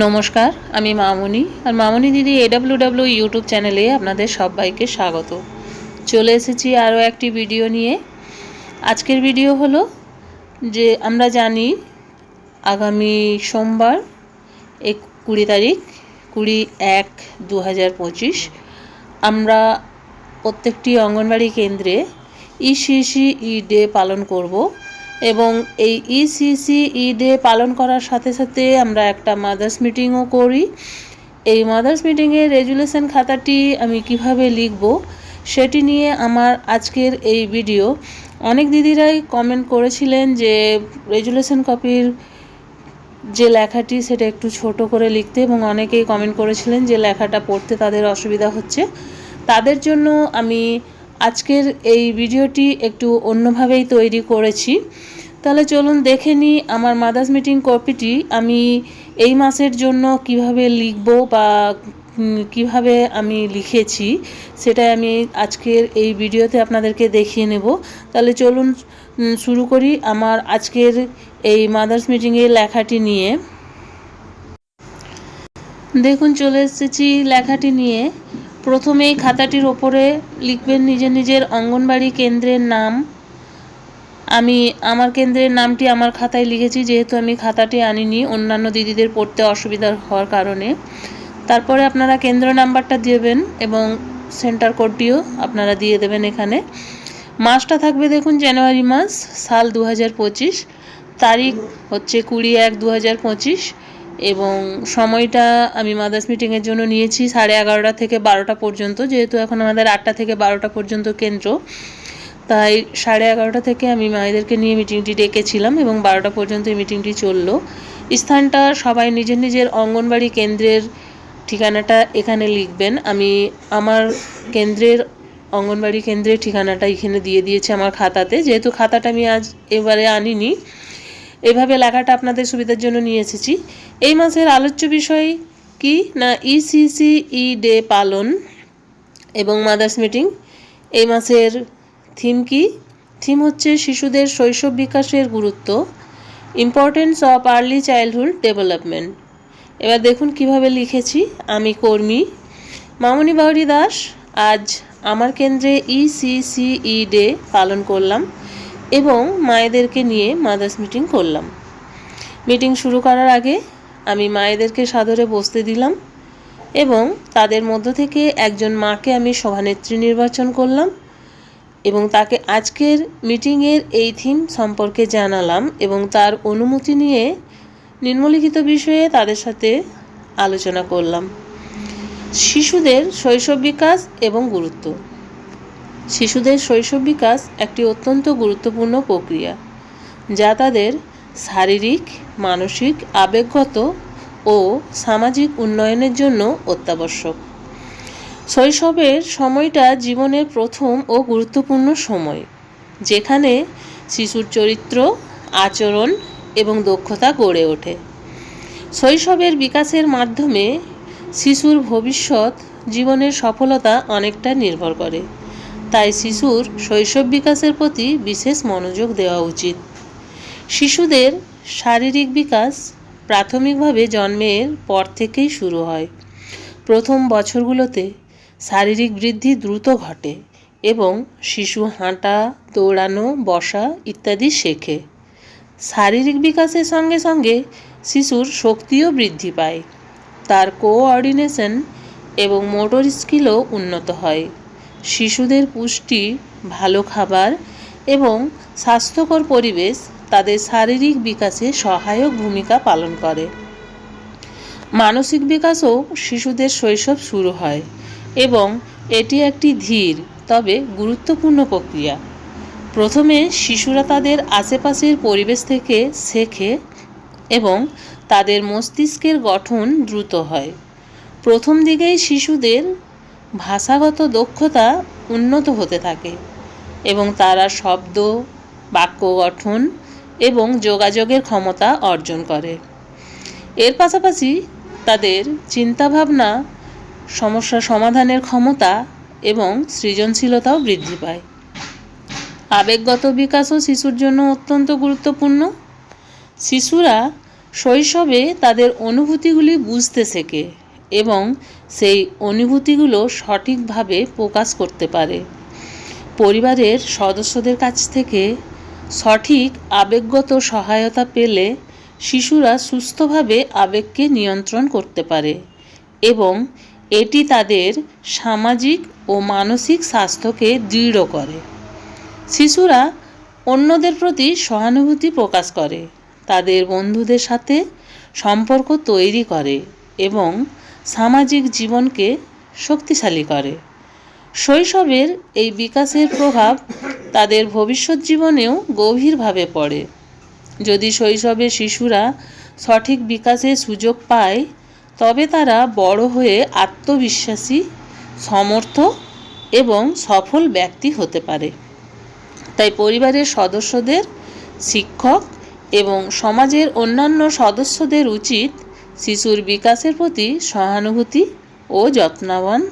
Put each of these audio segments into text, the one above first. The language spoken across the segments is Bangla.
নমস্কার, আমি মামনি, আর মামনি দিদি এডাব্লিউ ডাব্লিউ ইউটিউব চ্যানেলে আপনাদের সবাইকে স্বাগত। চলে এসেছি আরও একটি ভিডিও নিয়ে। আজকের ভিডিও হলো যে আমরা জানি আগামী সোমবার এক কুড়ি তারিখ, কুড়ি এক দু আমরা প্রত্যেকটি অঙ্গনবাড়ি কেন্দ্রে ইসিসি ই ডে পালন করব। এবং এই ইসিসি ই ডে পালন করার সাথে সাথে আমরা একটা মাদার্স মিটিংও করি। এই মাদার্স মিটিংয়ের রেজুলেশন খাতাটি আমি কীভাবে লিখব সেটি নিয়ে আমার আজকের এই ভিডিও অনেক দিদিরাই কমেন্ট করেছিলেন যে রেজুলেশন কপির যে লেখাটি সেটা একটু ছোট করে লিখতে এবং অনেকেই কমেন্ট করেছিলেন যে লেখাটা পড়তে তাদের অসুবিধা হচ্ছে। তাদের জন্য আমি আজকের এই ভিডিওটি একটু অন্যভাবেই তৈরি করেছি। তাহলে চলুন দেখে নিই আমার মাদার্স মিটিং কপিটি আমি এই মাসের জন্য কীভাবে লিখব বা কীভাবে আমি লিখেছি সেটা আমি আজকের এই ভিডিওতে আপনাদেরকে দেখিয়ে নেব। তাহলে চলুন শুরু করি আমার আজকের এই মাদার্স মিটিংয়ের লেখাটি নিয়ে। দেখুন, চলে এসেছি লেখাটি নিয়ে। প্রথমেই খাতাটির ওপরে লিখবেন নিজের নিজের অঙ্গনবাড়ি কেন্দ্রের নাম আমি আমার কেন্দ্রের নামটি আমার খাতায় লিখেছি, যেহেতু আমি খাতাটি আনিনি, অন্যান্য দিদিদের পড়তে অসুবিধা হওয়ার কারণে। তারপরে আপনারা কেন্দ্র নাম্বারটা দেবেন এবং সেন্টার কোডটিও আপনারা দিয়ে দেবেন এখানে। মাসটা থাকবে দেখুন জানুয়ারি মাস, সাল দু হাজার পঁচিশ। তারিখ হচ্ছে কুড়ি এক দু এবং সময়টা আমি মাদার্স মিটিংয়ের জন্য নিয়েছি সাড়ে এগারোটা থেকে বারোটা পর্যন্ত, যেহেতু এখন আমাদের আটটা থেকে বারোটা পর্যন্ত কেন্দ্র। তাই সাড়ে এগারোটা থেকে আমি মায়েদেরকে নিয়ে মিটিংটি ডেকেছিলাম এবং বারোটা পর্যন্ত এই মিটিংটি চলল। স্থানটা সবাই নিজের নিজের অঙ্গনবাড়ি কেন্দ্রের ঠিকানাটা এখানে লিখবেন। আমি আমার কেন্দ্রের অঙ্গনবাড়ি কেন্দ্রের ঠিকানাটা এখানে দিয়ে দিয়েছে আমার খাতাতে। যেহেতু খাতাটা আমি আজ এবারে আনিনি, এভাবে লেখাটা আপনাদের সুবিধার জন্য নিয়ে এসেছি। এই মাসের আলোচ্য বিষয় কি না E ইসিসি ই ডে পালন এবং মাদার্স মিটিং এই মাসের থিম কি? থিম হচ্ছে শিশুদের শৈশব বিকাশের গুরুত্ব importance of early childhood development এবার দেখুন কীভাবে লিখেছি, আমি কর্মী মামনি বাউরি দাস, আজ আমার কেন্দ্রে E ইসিসিই ডে পালন করলাম এবং মায়েদেরকে নিয়ে মাদার্স মিটিং করলাম। মিটিং শুরু করার আগে আমি মায়েদেরকে সাদরে বসতে দিলাম এবং তাদের মধ্য থেকে একজন মাকে আমি সভানেত্রী নির্বাচন করলাম। এবং তাকে আজকের মিটিংয়ের এই থিম সম্পর্কে জানালাম এবং তার অনুমতি নিয়ে নিম্নলিখিত বিষয়ে তাদের সাথে আলোচনা করলাম। শিশুদের শৈশব বিকাশ এবং গুরুত্ব। শিশুদের শৈশব বিকাশ একটি অত্যন্ত গুরুত্বপূর্ণ প্রক্রিয়া, যা তাদের শারীরিক, মানসিক আবেগগত ও সামাজিক উন্নয়নের জন্য অত্যাবশ্যক। শৈশবের সময়টা জীবনের প্রথম ও গুরুত্বপূর্ণ সময়, যেখানে শিশুর চরিত্র, আচরণ এবং দক্ষতা গড়ে ওঠে। শৈশবের বিকাশের মাধ্যমে শিশুর ভবিষ্যৎ জীবনের সফলতা অনেকটা নির্ভর করে। তাই শিশুর শৈশব বিকাশের প্রতি বিশেষ মনোযোগ দেওয়া উচিত। শিশুদের শারীরিক বিকাশ প্রাথমিকভাবে জন্মের পর থেকেই শুরু হয়। প্রথম বছরগুলোতে শারীরিক বৃদ্ধি দ্রুত ঘটে এবং শিশু হাঁটা, দৌড়ানো, বসা ইত্যাদি শেখে। শারীরিক বিকাশের সঙ্গে সঙ্গে শিশুর শক্তিও বৃদ্ধি পায়। তার কোঅর্ডিনেশন এবং মোটর স্কিলও উন্নত হয়। শিশুদের পুষ্টি, ভালো খাবার এবং স্বাস্থ্যকর পরিবেশ তাদের শারীরিক বিকাশে সহায়ক ভূমিকা পালন করে। মানসিক বিকাশও শিশুদের শৈশব শুরু হয়। এবং এটি একটি ধীর, তবে গুরুত্বপূর্ণ প্রক্রিয়া। প্রথমে শিশুরা তাদের আশেপাশের পরিবেশ থেকে শেখে এবং তাদের মস্তিষ্কের গঠন দ্রুত হয়। প্রথম দিকেই শিশুদের ভাষাগত দক্ষতা উন্নত হতে থাকে এবং তারা শব্দ, বাক্য গঠন এবং যোগাযোগের ক্ষমতা অর্জন করে। এর পাশাপাশি তাদের চিন্তাভাবনা সমস্যা সমাধানের ক্ষমতা এবং সৃজনশীলতাও বৃদ্ধি পায়। আবেগগত বিকাশও শিশুর জন্য অত্যন্ত গুরুত্বপূর্ণ। শিশুরা শৈশবে তাদের অনুভূতিগুলি বুঝতে শেখে এবং সেই অনুভূতিগুলো সঠিকভাবে প্রকাশ করতে পারে। পরিবারের সদস্যদের কাছ থেকে সঠিক আবেগগত সহায়তা পেলে শিশুরা সুস্থভাবে আবেগকে নিয়ন্ত্রণ করতে পারে এবং এটি তাদের সামাজিক ও মানসিক স্বাস্থ্যকে দৃঢ় করে। শিশুরা অন্যদের প্রতি সহানুভূতি প্রকাশ করে, তাদের বন্ধুদের সাথে সম্পর্ক তৈরি করে এবং সামাজিক জীবনকে শক্তিশালী করে। শৈশবের এই বিকাশের প্রভাব তাদের ভবিষ্যৎ জীবনেও গভীরভাবে পড়ে। যদি শৈশবে শিশুরা সঠিক বিকাশের সুযোগ পায় তবে তারা বড় হয়ে আত্মবিশ্বাসী, সমর্থ এবং সফল ব্যক্তি হতে পারে। তাই পরিবারের সদস্যদের, শিক্ষক এবং সমাজের অন্যান্য সদস্যদের উচিত শিশুর বিকাশের প্রতি সহানুভূতি ও যত্নবান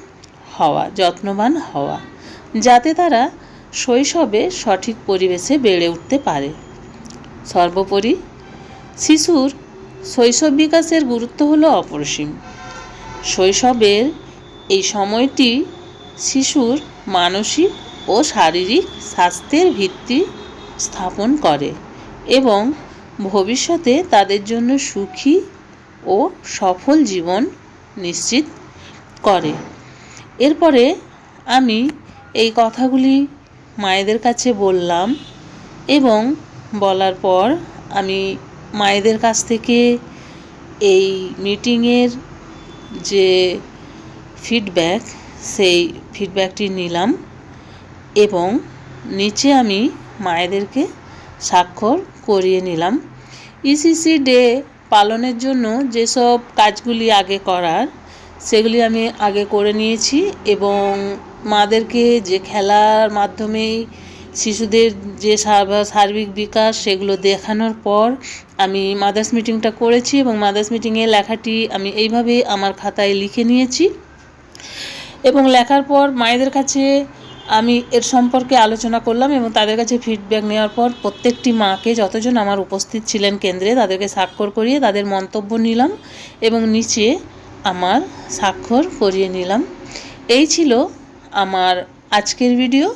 হওয়া যত্নবান হওয়া, যাতে তারা শৈশবে সঠিক পরিবেশে বেড়ে উঠতে পারে। সর্বোপরি শিশুর শৈশব বিকাশের গুরুত্ব হলো অপরিসীম। শৈশবের এই সময়টি শিশুর মানসিক ও শারীরিক স্বাস্থ্যের ভিত্তি স্থাপন করে এবং ভবিষ্যতে তাদের জন্য সুখী ও সফল জীবন নিশ্চিত করে। এরপরে আমি এই কথাগুলি মায়েদের কাছে বললাম এবং বলার পর আমি মায়েদের কাছ থেকে এই মিটিংয়ের যে ফিডব্যাক সেই ফিডব্যাকটি নিলাম এবং নিচে আমি মায়েদেরকে স্বাক্ষর করিয়ে নিলাম। ইসিসি ডে পালনের জন্য যেসব কাজগুলি আগে করার, সেগুলি আমি আগে করে নিয়েছি এবং মাদেরকে যে খেলার মাধ্যমেই শিশুদের যে সার্ব- সার্বিক বিকাশ সেগুলো দেখানোর পর আমি মাদার্স মিটিংটা করেছি এবং মাদার্স মিটিংয়ে লেখাটি আমি এইভাবে আমার খাতায় লিখে নিয়েছি। এবং লেখার পর মায়েদের কাছে আমি এর সম্পর্কে আলোচনা করলাম এবং তাদের কাছে ফিডব্যাক নেওয়ার পর প্রত্যেকটি মাকে যতজন আমার উপস্থিত ছিলেন কেন্দ্রে তাদেরকে স্বাক্ষর করিয়ে তাদের মন্তব্য নিলাম এবং নিচে আমার স্বাক্ষর করিয়ে নিলাম। এই ছিল আমার আজকের ভিডিও